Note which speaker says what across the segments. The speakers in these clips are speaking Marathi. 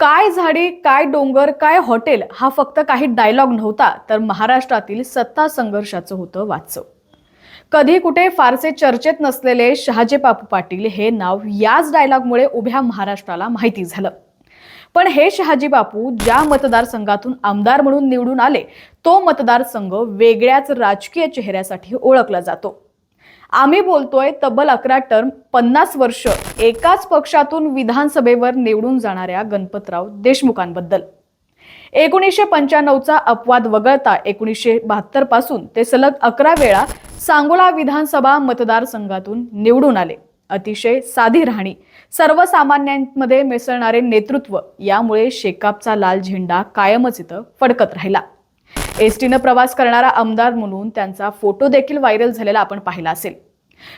Speaker 1: काय झाडी काय डोंगर काय हॉटेल हा फक्त काही डायलॉग नव्हता तर महाराष्ट्रातील सत्ता संघर्षाचं होतं वाचव. कधी कुठे फारसे चर्चेत नसलेले शहाजी बापू पाटील हे नाव याच डायलॉगमुळे उभ्या महाराष्ट्राला माहिती झालं. पण हे शहाजी बापू ज्या मतदारसंघातून आमदार म्हणून निवडून आले तो मतदारसंघ वेगळ्याच राजकीय चेहऱ्यासाठी ओळखला जातो. आम्ही बोलतोय तब्बल अकरा टर्म पन्नास वर्ष एकाच पक्षातून विधानसभेवर निवडून जाणाऱ्या गणपतराव देशमुखांबद्दल. एकोणीसशे पंच्याण्णवचा अपवाद वगळता एकोणीसशे बहात्तरपासून ते सलग अकरा वेळा सांगोला विधानसभा मतदारसंघातून निवडून आले. अतिशय साधी राहणी सर्वसामान्यांमध्ये मिसळणारे नेतृत्व यामुळे शेकापचा लाल झेंडा कायमच इथं फडकत राहिला. एस टीनं प्रवास करणारा आमदार म्हणून त्यांचा फोटो देखील व्हायरल झालेला आपण पाहिला असेल.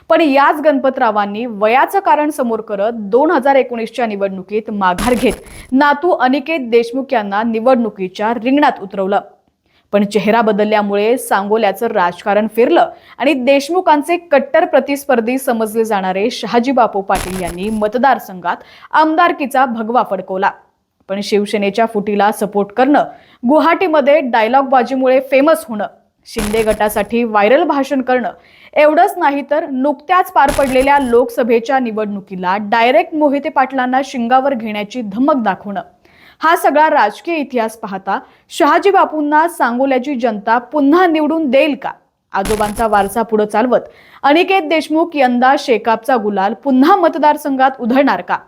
Speaker 1: पण याच गणपतरावांनी वयाचं कारण समोर करत दोन हजार एकोणीसच्या निवडणुकीत माघार घेत नातू अनिकेत देशमुख यांना निवडणुकीच्या रिंगणात उतरवलं. पण चेहरा बदलल्यामुळे सांगोल्याचं राजकारण फिरलं आणि देशमुखांचे कट्टर प्रतिस्पर्धी समजले जाणारे शहाजी बापू पाटील यांनी मतदारसंघात आमदारकीचा भगवा फडकवला. पण शिवसेनेच्या फुटीला सपोर्ट करणं गुवाहाटीमध्ये डायलॉगबाजीमुळे फेमस होणं शिंदे गटासाठी व्हायरल भाषण करणं एवढंच नाही तर नुकत्याच पार पडलेल्या लोकसभेच्या निवडणुकीला डायरेक्ट मोहिते पाटलांना शिंगावर घेण्याची धमक दाखवणं. हा सगळा राजकीय इतिहास पाहता शहाजी बापूंना सांगोल्याची जनता पुन्हा निवडून देईल का? आजोबांचा वारसा पुढे चालवत अनिकेत देशमुख यंदा शेकापचा गुलाल पुन्हा मतदारसंघात उधळणार का?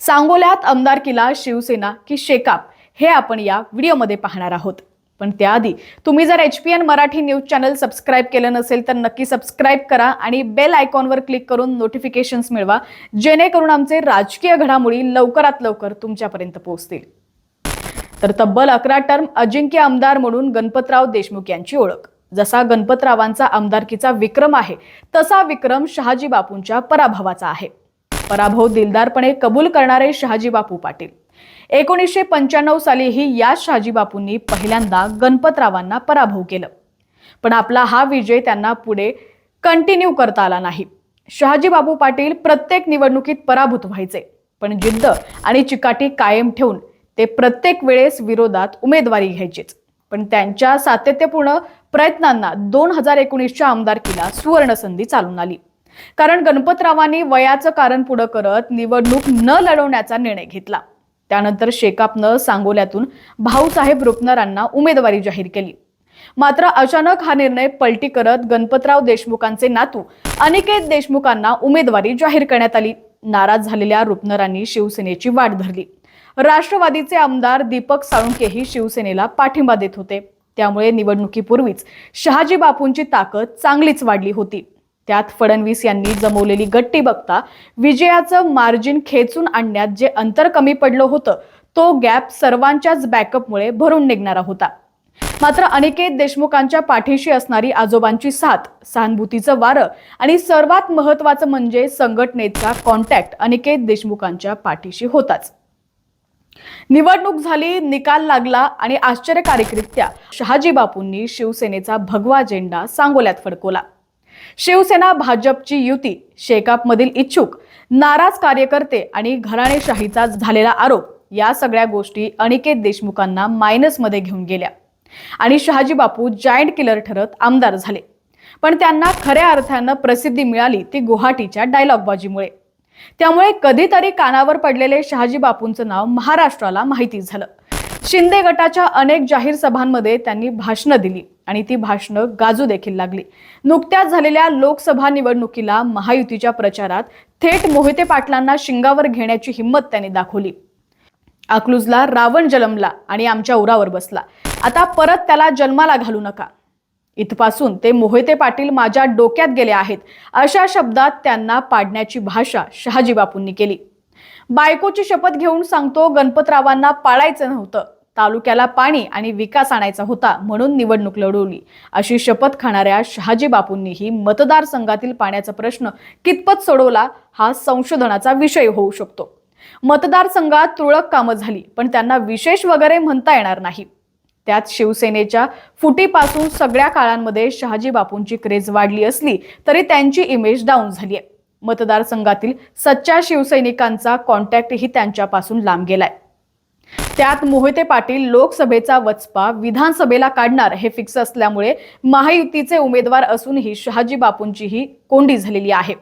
Speaker 1: सांगोल्यात आमदारकीला शिवसेना की शेकाप हे आपण या व्हिडिओमध्ये पाहणार आहोत. पण त्याआधी तुम्ही जर H P N Marathi news channel subscribe केलं नसेल तर नक्की सबस्क्राईब करा आणि बेल आयकॉनवर क्लिक करून नोटिफिकेशन्स मिळवा जेणेकरून आमचे राजकीय घडामोडी लवकरात लवकर तुमच्यापर्यंत पोहोचतील. तर तब्बल अकरा टर्म अजिंक्य आमदार म्हणून गणपतराव देशमुख यांची ओळख. जसा गणपतरावांचा आमदारकीचा विक्रम आहे तसा विक्रम शहाजी बापूंच्या पराभवाचा आहे. पराभव दिलदारपणे कबूल करणारे शहाजी बापू पाटील. एकोणीसशे पंच्याण्णव सालीही या शहाजीबापूंनी पहिल्यांदा गणपतरावांना पराभव केलं. पण आपला हा विजय त्यांना पुढे कंटिन्यू करता आला नाही. शहाजीबाबू पाटील प्रत्येक निवडणुकीत पराभूत व्हायचे. पण जिद्द आणि चिकाटी कायम ठेवून ते प्रत्येक वेळेस विरोधात उमेदवारी घ्यायचीच. पण त्यांच्या सातत्यपूर्ण प्रयत्नांना दोन हजार एकोणीसच्या आमदारकीला सुवर्णसंधी चालून आली. कारण गणपतरावांनी वयाचं कारण पुढं करत निवडणूक न लढवण्याचा निर्णय घेतला. त्यानंतर शेकापनं सांगोल्यातून भाऊसाहेब रुपनरांना उमेदवारी जाहीर केली. मात्र अचानक हा निर्णय पलटी करत गणपतराव देशमुखांचे नातू अनिकेत देशमुखांना उमेदवारी जाहीर करण्यात आली. नाराज झालेल्या रुपनरांनी शिवसेनेची वाट धरली. राष्ट्रवादीचे आमदार दीपक साळुंकेही शिवसेनेला पाठिंबा देत होते. त्यामुळे निवडणुकीपूर्वीच शहाजी बापूंची ताकद चांगलीच वाढली होती. त्यात फडणवीस यांनी जमवलेली गट्टी बघता विजयाचं मार्जिन खेचून आणण्यात जे अंतर कमी पडलं होतं तो गॅप सर्वांच्याच बॅकअपमुळे भरून निघणारा होता. मात्र अनिकेत देशमुखांच्या पाठीशी असणारी आजोबांची साथ सहानुभूतीचं वारं आणि सर्वात महत्वाचं म्हणजे संघटनेचा कॉन्टॅक्ट अनिकेत देशमुखांच्या पाठीशी होताच. निवडणूक झाली निकाल लागला आणि आश्चर्यकारकरित्या शहाजी बापूंनी शिवसेनेचा भगवा झेंडा सांगोल्यात फडकवला. शिवसेना भाजपची युती शेकापमधील इच्छुक नाराज कार्यकर्ते आणि घराणेशाहीचा झालेला आरोप या सगळ्या गोष्टी अनिकेत देशमुखांना मायनसमध्ये घेऊन गेल्या. आणि शहाजी बापू जायंट किलर ठरत आमदार झाले. पण त्यांना खऱ्या अर्थानं प्रसिद्धी मिळाली ती गुवाहाटीच्या डायलॉगबाजीमुळे त्यामुळे कधीतरी कानावर पडलेले शहाजी बापूंचं नाव महाराष्ट्राला माहिती झालं. शिंदे गटाच्या अनेक जाहीर सभांमध्ये त्यांनी भाषणं दिली. आणि ती भाषणं गाजू देखील लागली. नुकत्याच झालेल्या लोकसभा निवडणुकीला महायुतीच्या प्रचारात थेट मोहिते पाटलांना शिंगावर घेण्याची हिंमत त्यांनी दाखवली. अकलूजला रावण जन्मला आणि आमच्या उरावर बसला. आता परत त्याला जन्माला घालू नका. इथपासून ते मोहिते पाटील माझ्या डोक्यात गेले आहेत अशा शब्दात त्यांना पाडण्याची भाषा शहाजी बापूंनी केली. बायकोची शपथ घेऊन सांगतो गणपतरावांना पाळायचं नव्हतं. तालुक्याला पाणी आणि विकास आणायचा होता म्हणून निवडणूक लढवली. अशी शपथ खाणाऱ्या शहाजी बापूंनीही मतदारसंघातील पाण्याचा प्रश्न कितपत सोडवला हा संशोधनाचा विषय होऊ शकतो. मतदारसंघात तुरळक कामं झाली पण त्यांना विशेष वगैरे म्हणता येणार नाही. त्यात शिवसेनेच्या फुटीपासून सगळ्या काळांमध्ये शहाजी बापूंची क्रेज वाढली असली तरी त्यांची इमेज डाऊन झाली आहे मतदारसंघातील सच्च्या शिवसैनिकांचा कॉन्टॅक्टही त्यांच्यापासून लांब गेलाय. त्यात मोहिते पाटील लोकसभेचा वचपा विधानसभेला काढणार हे फिक्स असल्यामुळे महायुतीचे उमेदवार असूनही शहाजी बापूंचीही कोंडी झालेली आहे.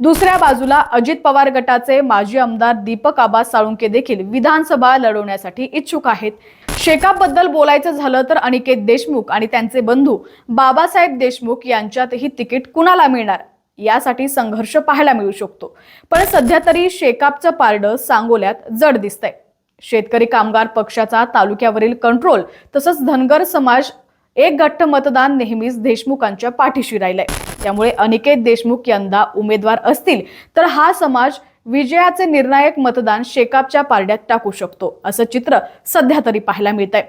Speaker 1: दुसऱ्या बाजूला अजित पवार गटाचे माजी आमदार दीपक आबा साळुंके देखील विधानसभा लढवण्यासाठी इच्छुक आहेत. शेकापबद्दल बोलायचं झालं तर अनिकेत देशमुख आणि त्यांचे बंधू बाबासाहेब देशमुख यांच्यातही तिकीट कुणाला मिळणार? यासाठी संघर्ष पाहायला मिळू शकतो. पण सध्या तरी शेकापचं पारडं सांगोल्यात जड दिसतंय. शेतकरी कामगार पक्षाचा तालुक्यावरील कंट्रोल तसंच धनगर समाज एक घट्ट मतदान नेहमीच देशमुखांच्या पाठीशी राहिलंय. त्यामुळे अनिकेत देशमुख यंदा उमेदवार असतील तर हा समाज विजयाचे निर्णायक मतदान शेकापच्या पारड्यात टाकू शकतो असं चित्र सध्या तरी पाहायला मिळतंय.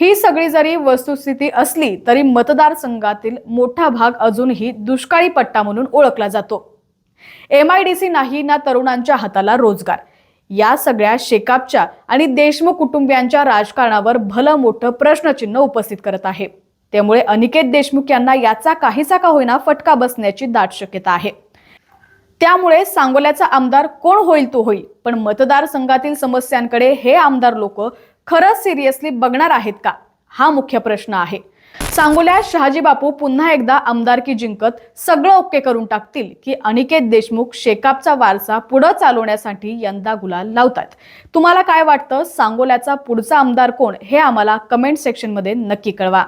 Speaker 1: ही सगळी जरी वस्तुस्थिती असली तरी मतदारसंघातील मोठा भाग अजूनही दुष्काळी पट्टा म्हणून ओळखला जातो. एम आय डी सी नाही ना तरुणांच्या हाताला रोजगार या सगळ्या शेकापच्या आणि देशमुख कुटुंबियांच्या राजकारणावर भलं मोठं प्रश्नचिन्ह उपस्थित करत आहे. त्यामुळे अनिकेत देशमुख यांना याचा काहीसा का होईना फटका बसण्याची दाट शक्यता आहे. त्यामुळे सांगोल्याचा आमदार कोण होईल तो होईल पण मतदारसंघातील समस्यांकडे हे आमदार लोक खरंच सिरियसली बघणार आहेत का? हा मुख्य प्रश्न आहे. सांगोल्यात शहाजी बापू पुन्हा एकदा आमदारकी जिंकत सगळं ओके करून टाकतील की अनिकेत देशमुख शेकापचा वारसा पुढं चालवण्यासाठी यंदा गुलाल लावतात तुम्हाला काय वाटतं? सांगोल्याचा पुढचा आमदार कोण? हे आम्हाला कमेंट सेक्शनमध्ये नक्की कळवा.